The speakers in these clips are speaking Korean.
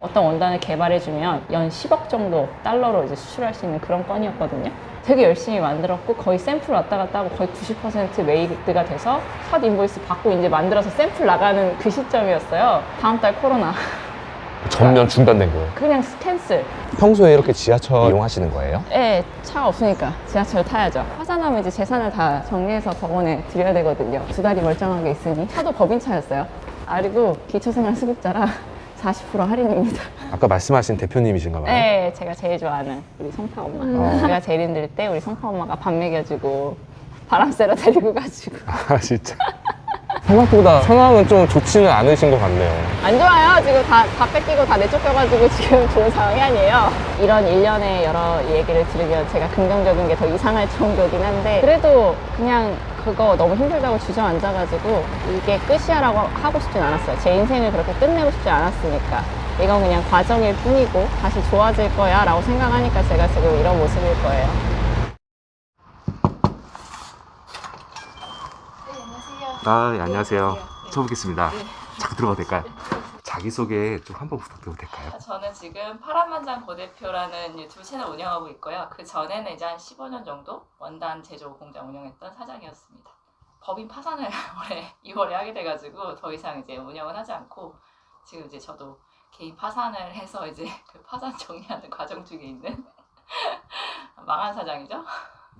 어떤 원단을 개발해주면 연 10억 정도 달러로 이제 수출할 수 있는 그런 건이었거든요. 되게 열심히 만들었고 거의 샘플 왔다 갔다 하고 거의 90% 메이드가 돼서 첫 인보이스 받고 이제 만들어서 샘플 나가는 그 시점이었어요. 다음 달 코로나. 전면 중단된 거예요. 그냥 캔슬. 평소에 이렇게 지하철 이용하시는 거예요? 예, 차가 없으니까 지하철 타야죠. 화산하면 이제 재산을 다 정리해서 법원에 드려야 되거든요. 두 달이 멀쩡하게 있으니. 차도 법인차였어요. 아, 그리고 기초생활 수급자라 40% 할인입니다. 아까 말씀하신 대표님이신가 봐요. 네, 제가 제일 좋아하는 우리 성파 엄마. 어. 제가 제일 힘들 때 우리 성파 엄마가 밥 먹여주고 바람 쐬러 데리고 가지고. 아 진짜. 생각보다 상황은 좀 좋지는 않으신 것 같네요. 안 좋아요. 지금 다, 다 뺏기고 다 내쫓겨가지고 지금 좋은 상황이 아니에요. 이런 일련의 여러 얘기를 들으면 제가 긍정적인 게 더 이상할 정도긴 한데 그래도 그냥 그거 너무 힘들다고 주저앉아가지고 이게 끝이야라고 하고 싶진 않았어요. 제 인생을 그렇게 끝내고 싶지 않았으니까. 이건 그냥 과정일 뿐이고 다시 좋아질 거야 라고 생각하니까 제가 지금 이런 모습일 거예요. 아, 네, 안녕하세요. 처음 뵙겠습니다. 잠깐 들어가도 될까요? 자기소개 좀 한번 부탁드려도 될까요? 저는 지금 파란만장 고대표라는 유튜브 채널 운영하고 있고요. 그 전에는 이제 한 15년 정도 원단 제조 공장 운영했던 사장이었습니다. 법인 파산을 올해 2월에 하게 돼가지고 더 이상 이제 운영을 하지 않고 지금 이제 저도 개인 파산을 해서 이제 그 파산 정리하는 과정 중에 있는 망한 사장이죠.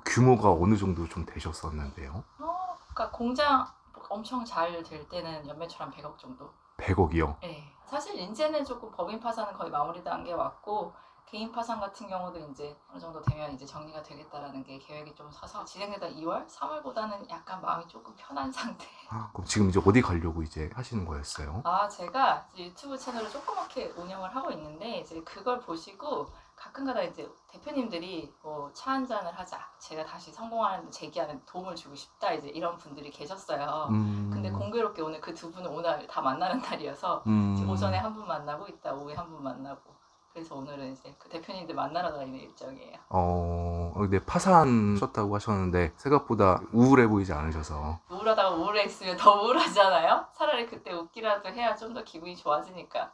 규모가 어느 정도 좀 되셨었는데요? 어, 그러니까 공장 엄청 잘 될 때는 연매출 한 100억 정도 100억이요. 네. 사실 이제는 조금 법인 파산은 거의 마무리 단계에 왔고 개인 파산 같은 경우도 이제 어느 정도 되면 이제 정리가 되겠다라는 게 계획이 좀 서서 진행되다 2월, 3월보다는 약간 마음이 조금 편한 상태. 아, 그럼 지금 이제 어디 가려고 이제 하시는 거였어요? 아 제가 유튜브 채널을 조그맣게 운영을 하고 있는데 이제 그걸 보시고 가끔가다 이제 대표님들이 뭐 차 한 잔을 하자, 제가 다시 성공하는 재기하는 도움을 주고 싶다 이제 이런 분들이 계셨어요. 음. 근데 공교롭게 오늘 그 두 분은 오늘 다 만나는 날이어서 음. 오전에 한 분 만나고 있다 오후에 한 분 만나고 그래서 오늘은 이제 그 대표님들 만나러 다니는 일정이에요. 어, 근데 파산하셨다고 하셨는데 생각보다 우울해 보이지 않으셔서 우울하다가 우울해 있으면 더 우울하잖아요. 차라리 그때 웃기라도 해야 좀 더 기분이 좋아지니까.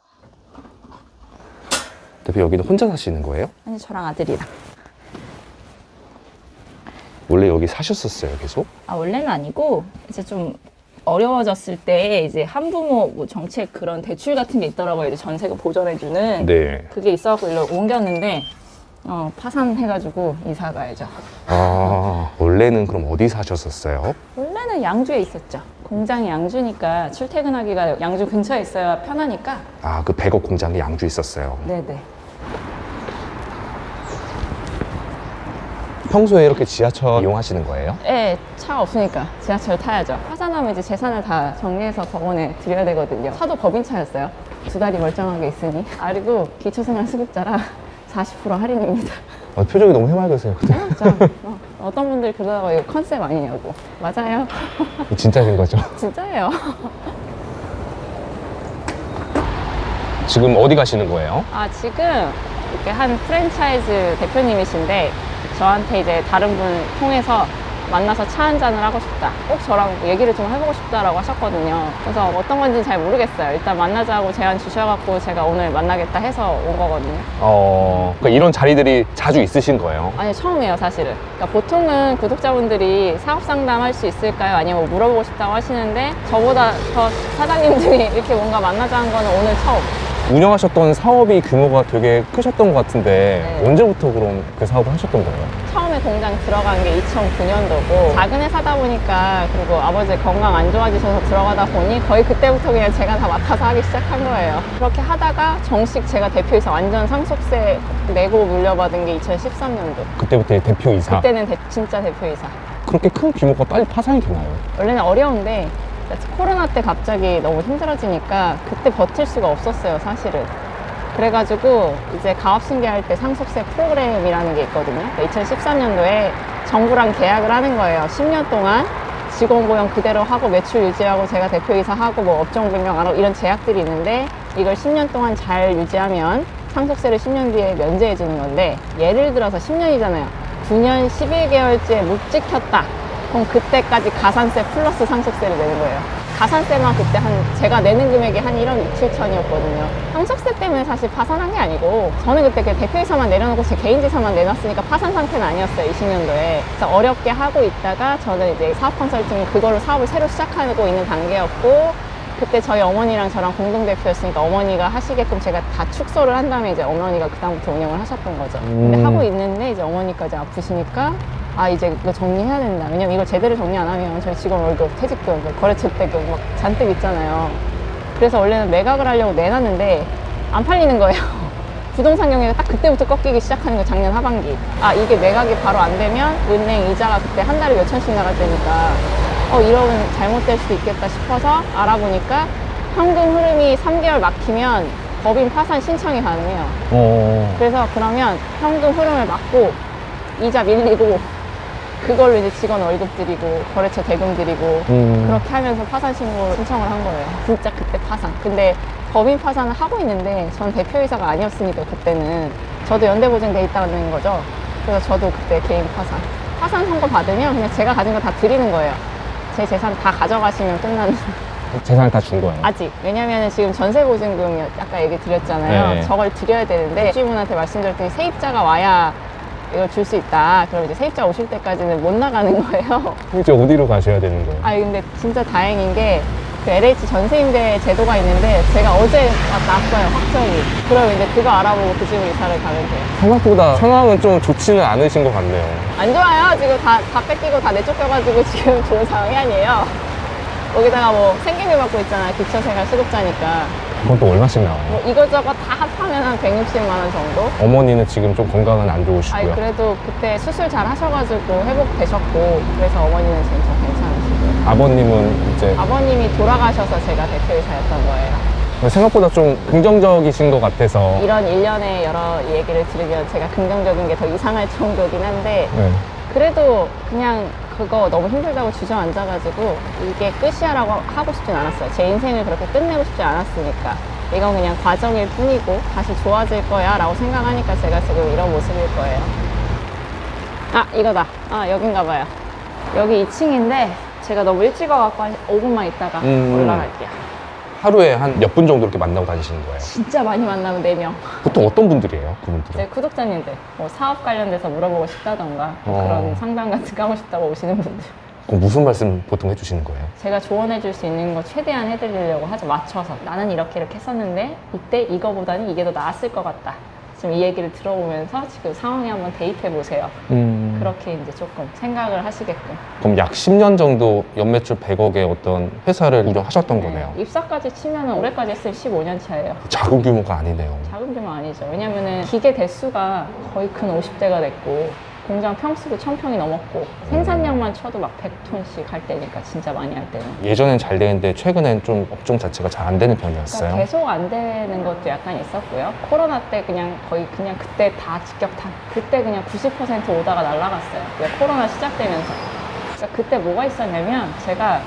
대표 여기는 혼자 사시는 거예요? 아니, 저랑 아들이랑. 원래 여기 사셨었어요 계속? 아, 원래는 아니고, 이제 좀 어려워졌을 때, 이제 한부모 뭐 정책 그런 대출 같은 게 있더라고요. 이제 전세금 보전해주는. 네. 그게 있어갖고 일로 옮겼는데, 어, 파산해가지고 이사 가야죠. 아 원래는 그럼 어디 사셨었어요? 원래는 양주에 있었죠. 공장이 양주니까 출퇴근하기가 양주 근처에 있어야 편하니까. 아 그 100억 공장이 양주 있었어요. 네네. 평소에 이렇게 지하철 이용하시는 거예요? 예, 차가 없으니까 지하철 타야죠. 파산하면 이제 재산을 다 정리해서 법원에 드려야 되거든요. 차도 법인차였어요. 두 달이 멀쩡하게 있으니. 아, 그리고 기초생활 수급자라 40% 할인입니다. 아, 표정이 너무 해맑으세요. 진짜 어, 어떤 분들이 그러다가 이거 컨셉 아니냐고. 맞아요. 진짜인 거죠? 진짜예요. 지금 어디 가시는 거예요? 아, 지금 이렇게 한 프랜차이즈 대표님이신데 저한테 이제 다른 분 통해서 만나서 차 한 잔을 하고 싶다. 꼭 저랑 얘기를 좀 해보고 싶다라고 하셨거든요. 그래서 어떤 건지 잘 모르겠어요. 일단 만나자고 제안 주셔갖고 제가 오늘 만나겠다 해서 온 거거든요. 어, 그러니까 이런 자리들이 자주 있으신 거예요? 아니, 처음이에요, 사실은. 그러니까 보통은 구독자분들이 사업 상담 할 수 있을까요? 아니면 뭐 물어보고 싶다고 하시는데 저보다 더 사장님들이 이렇게 뭔가 만나자 한 거는 오늘 처음. 운영하셨던 사업이 규모가 되게 크셨던 것 같은데 네. 언제부터 그럼 그 사업을 하셨던 거예요? 처음에 공장 들어간 게 2009년도고 작은 회사다 보니까 그리고 아버지 건강 안 좋아지셔서 들어가다 보니 거의 그때부터 그냥 제가 다 맡아서 하기 시작한 거예요. 그렇게 하다가 정식 제가 대표이사 완전 상속세 내고 물려받은 게 2013년도. 그때부터 대표이사 그때는 대- 진짜 대표이사. 그렇게 큰 규모가 빨리 파산이 되나요? 원래는 어려운데 코로나 때 갑자기 너무 힘들어지니까 그때 버틸 수가 없었어요, 사실은. 그래가지고 이제 가업승계할 때 상속세 프로그램이라는 게 있거든요. 2013년도에 정부랑 계약을 하는 거예요. 10년 동안 직원 고용 그대로 하고 매출 유지하고 제가 대표이사 하고 뭐 업종 변경하고 이런 제약들이 있는데 이걸 10년 동안 잘 유지하면 상속세를 10년 뒤에 면제해 주는 건데 예를 들어서 10년이잖아요. 9년 11개월째 못 지켰다. 그럼 그때까지 가산세 플러스 상속세를 내는 거예요. 가산세만 그때 한 제가 내는 금액이 한 1억 6, 7천이었거든요. 상속세 때문에 사실 파산한 게 아니고 저는 그때 그 대표이사만 내려놓고 제 개인 재산만 내놨으니까 파산 상태는 아니었어요. 20년도에. 그래서 어렵게 하고 있다가 저는 이제 사업 컨설팅 그걸로 사업을 새로 시작하고 있는 단계였고 그때 저희 어머니랑 저랑 공동 대표였으니까 어머니가 하시게끔 제가 다 축소를 한 다음에 이제 어머니가 그다음부터 운영을 하셨던 거죠. 근데 음. 하고 있는데 이제 어머니까지 아프시니까 아 이제 이거 정리해야 된다. 왜냐면 이걸 제대로 정리 안 하면 저희 직원 월급, 퇴직금, 뭐 거래처 대금 막 잔뜩 있잖아요. 그래서 원래는 매각을 하려고 내놨는데 안 팔리는 거예요. 부동산 경기가 딱 그때부터 꺾이기 시작하는 거 작년 하반기. 아 이게 매각이 바로 안 되면 은행 이자가 그때 한 달에 몇 천씩 나갈 때니까 어 이러면 잘못될 수도 있겠다 싶어서 알아보니까 현금 흐름이 3개월 막히면 법인 파산 신청이 가능해요. 어. 그래서 그러면 현금 흐름을 막고 이자 밀리고 그걸로 이제 직원 월급 드리고 거래처 대금 드리고 음. 그렇게 하면서 파산 신고 신청을 한 거예요. 진짜 그때 파산. 근데 법인 파산을 하고 있는데 전 대표이사가 아니었으니까 그때는 저도 연대 보증돼 있다는 거죠. 그래서 저도 그때 개인 파산. 파산 선고 받으면 그냥 제가 가진 거 다 드리는 거예요. 제 재산 다 가져가시면 끝나는. 재산을 다 준 거예요. 아직. 왜냐면 지금 전세보증금 아까 얘기 드렸잖아요. 네. 저걸 드려야 되는데 주주분한테 말씀드렸더니 세입자가 와야 이걸 줄 수 있다. 그럼 이제 세입자 오실 때까지는 못 나가는 거예요. 이제 어디로 가셔야 되는 거예요? 아니 근데 진짜 다행인 게 그 LH 전세임대 제도가 있는데 제가 어제 났어요 확정이. 그럼 이제 그거 알아보고 그 집으로 이사를 가면 돼요. 생각보다 상황은 좀 좋지는 않으신 것 같네요. 안 좋아요. 지금 다, 다 뺏기고 다 내쫓겨가지고 지금 좋은 상황이 아니에요. 거기다가 뭐 생계비 받고 있잖아요. 기초생활 수급자니까. 그건 또 얼마씩 나와요? 뭐 이것저것 다 합하면 한 160만 원 정도? 어머니는 지금 좀 건강은 안 아니 좋으시고요. 그래도 그때 수술 잘 하셔가지고 회복되셨고 그래서 어머니는 지금 더 괜찮으시고요. 아버님은 이제 아버님이 돌아가셔서 제가 대표이사였던 거예요. 생각보다 좀 긍정적이신 것 같아서 이런 일련의 여러 얘기를 들으면 제가 긍정적인 게 더 이상할 정도긴 한데 네. 그래도 그냥 그거 너무 힘들다고 주저앉아가지고 이게 끝이야라고 하고 싶진 않았어요. 제 인생을 그렇게 끝내고 싶지 않았으니까. 이건 그냥 과정일 뿐이고 다시 좋아질 거야 라고 생각하니까 제가 지금 이런 모습일 거예요. 아, 이거다. 아, 여긴가 봐요. 여기 2층인데 제가 너무 일찍 와갖고 한 5분만 있다가 음. 올라갈게요. 하루에 한 몇 분 정도 이렇게 만나고 다니시는 거예요? 진짜 많이 만나면 4명. 보통 어떤 분들이에요? 그분들은? 제 구독자님들 뭐 사업 관련돼서 물어보고 싶다던가 뭐 어. 그런 상담 같은 거 하고 싶다고 오시는 분들 그럼 무슨 말씀 보통 해주시는 거예요? 제가 조언해 줄 수 있는 거 최대한 해드리려고 하죠 맞춰서 나는 이렇게 이렇게 했었는데 이때 이거보다는 이게 더 나았을 것 같다 지금 이 얘기를 들어보면서 지금 상황에 한번 대입해 보세요 음. 그렇게 이제 조금 생각을 하시게끔 그럼 약 10년 정도 연매출 100억의 어떤 회사를 운영하셨던 거네요. 네, 입사까지 치면 올해까지 했으면 15년 차예요 작은 규모가 아니네요. 작은 규모 아니죠. 왜냐면은 기계 대수가 거의 근 50대가 됐고 공장 평수도 1000평이 넘었고 생산량만 쳐도 막 100톤씩 할 때니까 진짜 많이 할 때는. 예전엔 잘 되는데 최근엔 좀 업종 자체가 잘 안 되는 그러니까 편이었어요. 계속 안 되는 것도 약간 있었고요. 코로나 때 그냥 거의 그냥 그때 다 직격탄. 그때 그냥 90% 오다가 날라갔어요. 그러니까 코로나 시작되면서. 그러니까 그때 뭐가 있었냐면 제가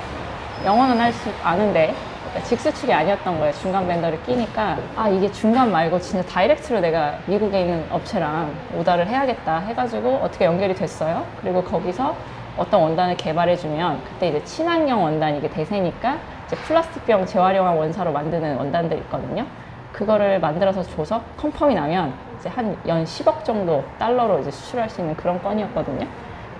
영어는 할 수 아는데 그러니까 직수출이 아니었던 거예요. 중간 벤더를 끼니까 아 이게 중간 말고 진짜 다이렉트로 내가 미국에 있는 업체랑 오다를 해야겠다 해가지고 어떻게 연결이 됐어요. 그리고 거기서 어떤 원단을 개발해주면 그때 이제 친환경 원단 이게 대세니까 이제 플라스틱병 재활용한 원사로 만드는 원단들 있거든요. 그거를 만들어서 줘서 컨펌이 나면 이제 한 연 10억 정도 달러로 이제 수출할 수 있는 그런 건이었거든요.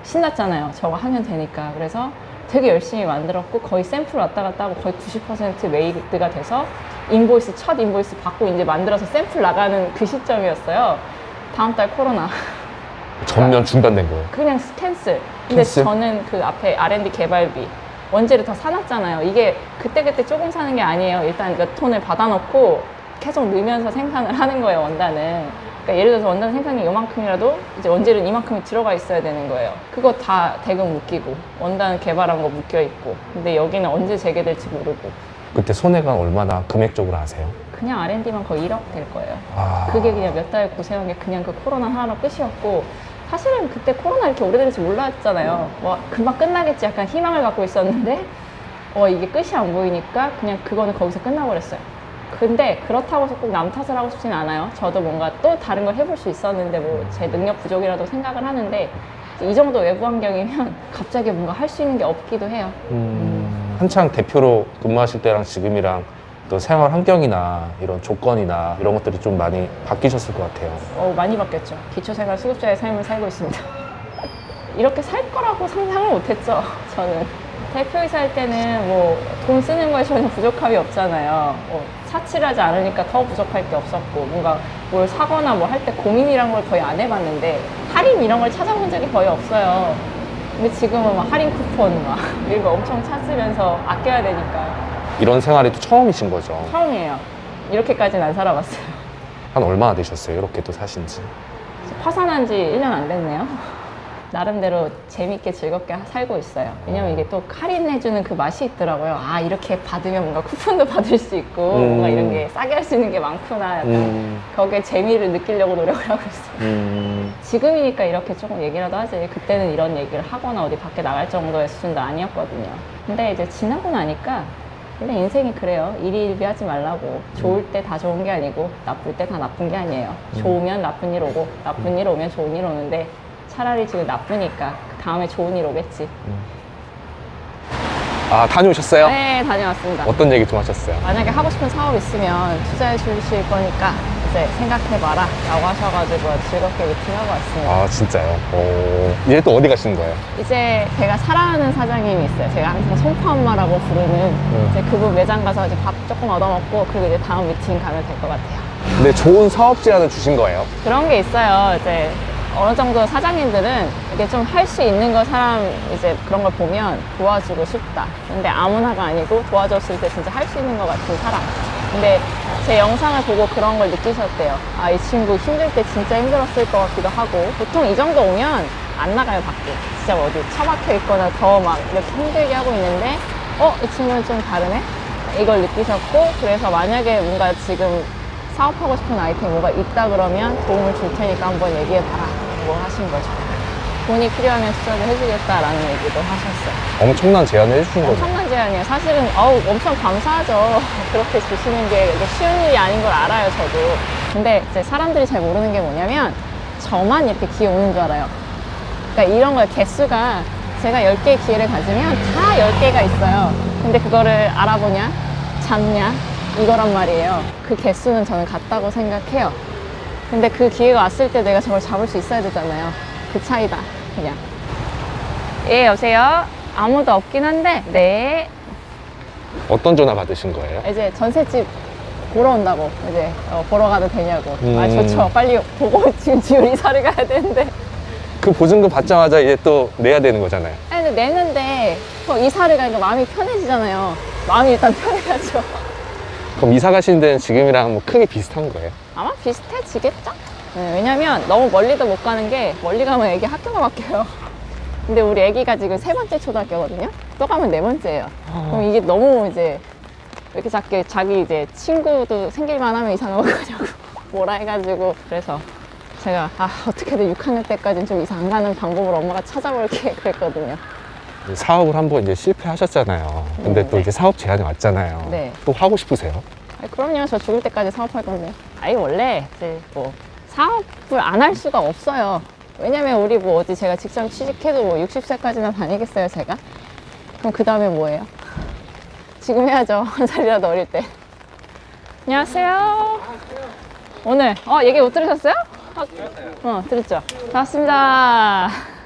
신났잖아요. 저거 하면 되니까. 그래서 되게 열심히 만들었고 거의 샘플 왔다 갔다 하고 거의 90% 메이드가 돼서 인보이스 첫 인보이스 받고 이제 만들어서 샘플 나가는 그 시점이었어요. 다음 달 코로나. 전면 중단된 거예요. 그냥 캔슬. 근데 캔슬? 저는 그 앞에 R&D 개발비 원재를 더 사놨잖아요. 이게 그때그때 조금 사는 게 아니에요. 일단 몇 톤을 받아놓고 계속 넣으면서 생산을 하는 거예요, 원단은. 그러니까 예를 들어서 원단 생산이 이만큼이라도 이제 원재료는 이만큼이 들어가 있어야 되는 거예요. 그거 다 대금 묶이고 원단 개발한 거 묶여 있고. 근데 여기는 언제 재개될지 모르고. 그때 손해가 얼마나 금액적으로 아세요? 그냥 R&D만 거의 1억 될 거예요. 아, 그게 그냥 몇 달 고생한 게 그냥 그 코로나 하나로 끝이었고 사실은 그때 코로나 이렇게 오래될지 몰랐잖아요. 뭐 금방 끝나겠지 약간 희망을 갖고 있었는데 어 이게 끝이 안 보이니까 그냥 그거는 거기서 끝나버렸어요. 근데 그렇다고 해서 꼭 남 탓을 하고 싶진 않아요. 저도 뭔가 또 다른 걸 해볼 수 있었는데 뭐 제 능력 부족이라도 생각을 하는데 이 정도 외부 환경이면 갑자기 뭔가 할 수 있는 게 없기도 해요. 음, 한창 대표로 근무하실 때랑 지금이랑 또 생활 환경이나 이런 조건이나 이런 것들이 좀 많이 바뀌셨을 것 같아요. 어, 많이 바뀌었죠. 기초생활 수급자의 삶을 살고 있습니다. 이렇게 살 거라고 상상을 못했죠, 저는. 대표이사 할 때는 뭐 돈 쓰는 거에 전혀 부족함이 없잖아요. 뭐 사치를 하지 않으니까 더 부족할 게 없었고 뭔가 뭘 사거나 뭐 할 때 고민이란 걸 거의 안 해봤는데 할인 이런 걸 찾아본 적이 거의 없어요. 근데 지금은 막 할인 쿠폰 막 이런 거 엄청 찾으면서 아껴야 되니까 이런 생활이 또 처음이신 거죠. 처음이에요. 이렇게까지는 안 살아봤어요. 한 얼마나 되셨어요? 이렇게 또 사신 지. 파산한 지 1년 안 됐네요. 나름대로 재밌게 즐겁게 살고 있어요. 왜냐면 이게 또 할인해주는 그 맛이 있더라고요. 아, 이렇게 받으면 뭔가 쿠폰도 받을 수 있고, 음. 뭔가 이런 게 싸게 할 수 있는 게 많구나. 약간 음, 거기에 재미를 느끼려고 노력을 하고 있어요. 음, 지금이니까 이렇게 조금 얘기라도 하지. 그때는 이런 얘기를 하거나 어디 밖에 나갈 정도의 수준도 아니었거든요. 근데 이제 지나고 나니까 원래 인생이 그래요. 일일비 하지 말라고. 좋을 때 다 좋은 게 아니고 나쁠 때 다 나쁜 게 아니에요. 좋으면 나쁜 일 오고 나쁜 일 오면 좋은 일 오는데 차라리 지금 나쁘니까 그 다음에 좋은 일 오겠지. 아, 다녀오셨어요? 네, 다녀왔습니다. 어떤 얘기 좀 하셨어요? 만약에 하고 싶은 사업 있으면 투자해 주실 거니까 이제 생각해봐라 라고 하셔가지고 즐겁게 미팅하고 왔습니다. 아, 진짜요? 어, 이제 또 어디 가시는 거예요? 이제 제가 사랑하는 사장님이 있어요. 제가 항상 송파 엄마라고 부르는 이제 그분 매장 가서 이제 밥 조금 얻어먹고 그리고 이제 다음 미팅 가면 될 것 같아요. 근데 좋은 사업 제안을 주신 거예요? 그런 게 있어요. 이제 어느 정도 사장님들은 이게 좀 할 수 있는 거 사람 이제 그런 걸 보면 도와주고 싶다. 근데 아무나가 아니고 도와줬을 때 진짜 할 수 있는 것 같은 사람. 근데 제 영상을 보고 그런 걸 느끼셨대요. 아, 이 친구 힘들 때 진짜 힘들었을 것 같기도 하고. 보통 이 정도 오면 안 나가요, 밖에. 진짜 뭐 어디 처박혀 있거나 더 막 이렇게 힘들게 하고 있는데, 어, 이 친구는 좀 다르네? 이걸 느끼셨고, 그래서 만약에 뭔가 지금 사업하고 싶은 아이템 뭐가 있다 그러면 도움을 줄 테니까 한번 얘기해봐라. 뭐 하신 거죠. 돈이 필요하면 투자를 해주겠다라는 얘기도 하셨어요. 엄청난 제안을 해주신 거죠. 엄청난 제안이에요. 사실은 어우 엄청 감사하죠. 그렇게 주시는 게 이게 쉬운 일이 아닌 걸 알아요, 저도. 근데 이제 사람들이 잘 모르는 게 뭐냐면 저만 이렇게 기회 오는 줄 알아요. 그러니까 이런 걸 개수가 제가 10개의 기회를 가지면 다 10개가 있어요. 근데 그거를 알아보냐, 잡냐, 이거란 말이에요. 그 개수는 저는 같다고 생각해요. 근데 그 기회가 왔을 때 내가 저걸 잡을 수 있어야 되잖아요. 그 차이다, 그냥. 예, 여보세요? 아무도 없긴 한데, 네. 어떤 전화 받으신 거예요? 이제 전셋집 보러 온다고, 이제, 어, 보러 가도 되냐고. 아, 음. 좋죠. 빨리 보고 지금 지금 이사를 가야 되는데. 그 보증금 받자마자 이제 또 내야 되는 거잖아요. 아니, 근데 내는데, 또 이사를 가니까 마음이 편해지잖아요. 마음이 일단 편해야죠. 그럼 이사 가시는 데는 지금이랑 뭐 크게 비슷한 거예요? 아마 비슷해지겠죠? 네, 왜냐면 너무 멀리도 못 가는 게 멀리 가면 애기 학교가 바뀌어요. 근데 우리 애기가 지금 세 번째 초등학교거든요? 또 가면 네 번째예요. 그럼 이게 너무 이제 왜 이렇게 작게 자기 이제 친구도 생길만 하면 이사 가고 가냐고 뭐라 해가지고 그래서 제가 아 어떻게든 6학년 때까지는 좀 이사 안 가는 방법을 엄마가 찾아볼게 그랬거든요. 사업을 한번 이제 실패하셨잖아요. 근데 또 네. 이제 사업 제안이 왔잖아요. 네. 또 하고 싶으세요? 아니, 그럼요. 저 죽을 때까지 사업할 건데. 아니, 원래 이제 뭐 사업을 안 할 수가 없어요. 왜냐면 우리 뭐 어디 제가 직장 취직해도 뭐 60세까지나 다니겠어요, 제가? 그럼 그 다음에 뭐예요? 지금 해야죠. 한 살이라도 어릴 때. 안녕하세요. 오늘, 어, 얘기 못 들으셨어요? 아, 어, 들었죠. 반갑습니다.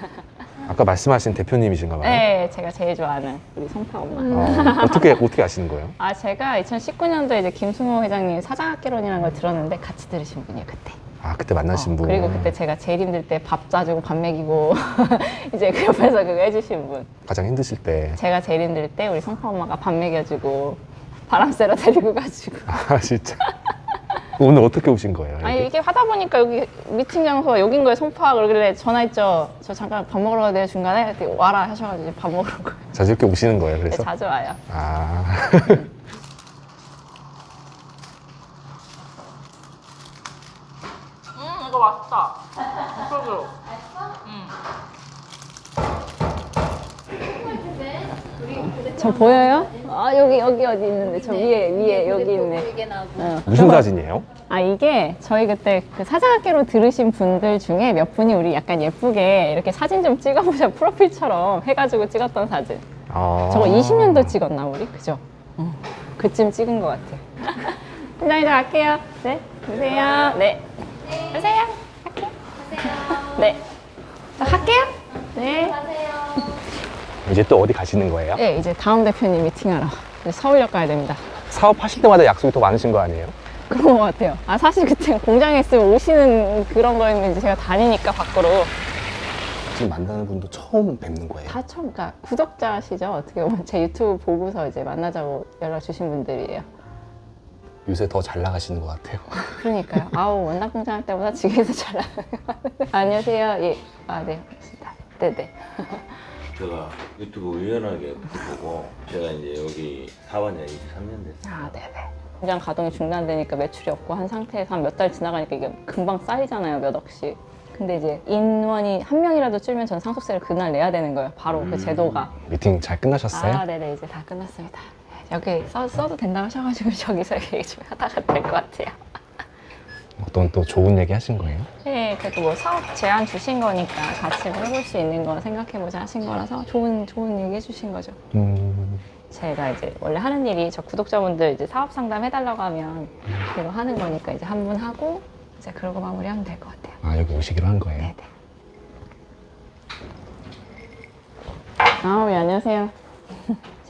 아까 말씀하신 대표님이신가 봐요. 네, 제가 제일 좋아하는 우리 성파 엄마. 어, 어떻게 어떻게 아시는 거예요? 아 제가 2019년도에 이제 김승호 회장님 사장학개론이라는 걸 들었는데 같이 들으신 분이에요 그때. 아 그때 만나신 어, 분. 그리고 그때 제가 제일 힘들 때밥 싸주고 밥 먹이고 이제 그 옆에서 그거 해주신 분. 가장 힘드실 때. 제가 제일 힘들 때 우리 성파 엄마가 밥 먹여주고 바람 쐬러 데리고 가지고. 아 진짜. 오늘 어떻게 오신 거예요? 아니 이게 하다 보니까 여기 미팅 장소가 여긴 거예요 송파 그러길래 전화했죠. 저 잠깐 밥 먹으러 가야 돼요 중간에 그랬더니 와라 하셔가지고 이제 밥 먹으러 온 거예요. 자주 이렇게 오시는 거예요. 네, 그래서. 자주 와요. 아. 음 이거 맛있다. 소주. 저 보여요? 아 여기 여기 어디 있는데 저 위에 위에 여기 있네. 어. 무슨 사진이에요? 아 이게 저희 그때 그 사장학개로 들으신 분들 중에 몇 분이 우리 약간 예쁘게 이렇게 사진 좀 찍어보자 프로필처럼 해가지고 찍었던 사진 아. 저거 20년도 찍었나 우리? 그죠? 어, 그쯤 찍은 것 같아. 팀장님 저 갈게요. 네, 보세요. 네, 보세요. 갈게요. 네, 저 갈게요. 네. 이제 또 어디 가시는 거예요? 네, 이제 다음 대표님 미팅하러 이제 서울역 가야 됩니다. 사업하실 때마다 약속이 더 많으신 거 아니에요? 그런 것 같아요. 아 사실 그때 공장에 있으면 오시는 그런 거였는데 제가 다니니까 밖으로 지금 만나는 분도 처음 뵙는 거예요. 다 처음, 그러니까 구독자시죠? 어떻게 보면 제 유튜브 보고서 이제 만나자고 연락 주신 분들이에요. 요새 더 잘 나가시는 것 같아요. 그러니까요. 아우 원단 공장 할 때보다 지금에서 잘 나가요. 안녕하세요. 예, 아 네, 반갑습니다. 네네. 제가 유튜브 우연하게 보고 제가 이제 여기 사원 지 23년 됐어요. 아 네네. 공장 가동이 중단되니까 매출이 없고 한 상태에서 한 몇 달 지나가니까 이게 금방 쌓이잖아요, 몇 억씩. 근데 이제 인원이 한 명이라도 줄면 전 상속세를 그날 내야 되는 거예요. 바로 그 제도가. 미팅 잘 끝나셨어요? 아, 네네. 이제 다 끝났습니다. 여기 써, 써도 된다고 하셔가지고 저기서 얘기 좀 하다가 될 것 같아요. 어떤 또 좋은 얘기 하신 거예요? 네, 그래도 뭐 사업 제안 주신 거니까 같이 뭐 해볼 수 있는 거 생각해보자 하신 거라서 좋은, 좋은 얘기 해주신 거죠. 음, 제가 이제 원래 하는 일이 저 구독자분들 이제 사업 상담 해달라고 하면 그거 하는 거니까 이제 한번 하고 이제 그러고 마무리하면 될 것 같아요. 아 여기 오시기로 한 거예요. 네네. 아, 네, 안녕하세요.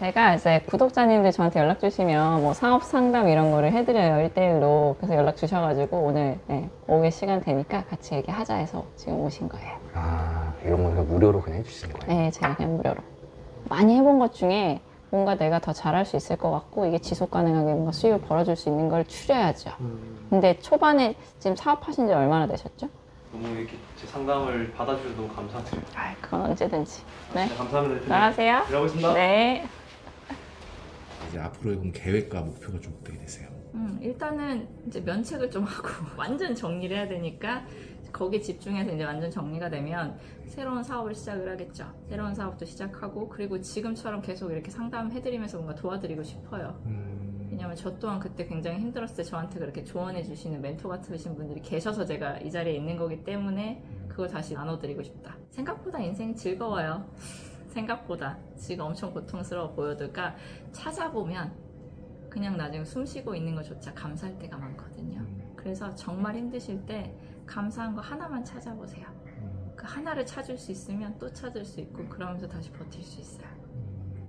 제가 이제 구독자님들 저한테 연락 주시면 뭐 사업 상담 이런 거를 해드려요. 1대1로. 그래서 연락 주셔가지고 오늘 네, 오후에 시간 되니까 같이 얘기하자 해서 지금 오신 거예요. 아 이런 거 그냥 무료로 그냥 해주시는 거예요? 네, 제가 그냥 무료로. 많이 해본 것 중에 뭔가 내가 더 잘할 수 있을 것 같고 이게 지속 가능하게 뭔가 수익을 벌어줄 수 있는 걸 추려야죠. 근데 초반에 지금 사업하신 지 얼마나 되셨죠? 너무 이렇게 제 상담을 받아주셔서 너무 감사드려요. 아, 그건 언제든지. 네. 네, 감사합니다. 대표님. 나가세요. 있습니다. 네. 이제 앞으로의 그럼 계획과 목표가 좀 어떻게 되세요? 음, 일단은 이제 면책을 좀 하고 완전 정리를 해야 되니까 거기에 집중해서 이제 완전 정리가 되면 새로운 사업을 시작을 하겠죠. 새로운 사업도 시작하고 그리고 지금처럼 계속 이렇게 상담해드리면서 뭔가 도와드리고 싶어요. 왜냐면 저 또한 그때 굉장히 힘들었을 때 저한테 그렇게 조언해 주시는 멘토 같으신 분들이 계셔서 제가 이 자리에 있는 거기 때문에 그걸 다시 나눠드리고 싶다. 생각보다 인생이 즐거워요. 생각보다 지금 엄청 고통스러워 그러니까 찾아보면 그냥 나중에 숨 쉬고 있는 것조차 감사할 때가 많거든요. 그래서 정말 힘드실 때 감사한 거 하나만 찾아보세요. 그 하나를 찾을 수 있으면 또 찾을 수 있고 그러면서 다시 버틸 수 있어요.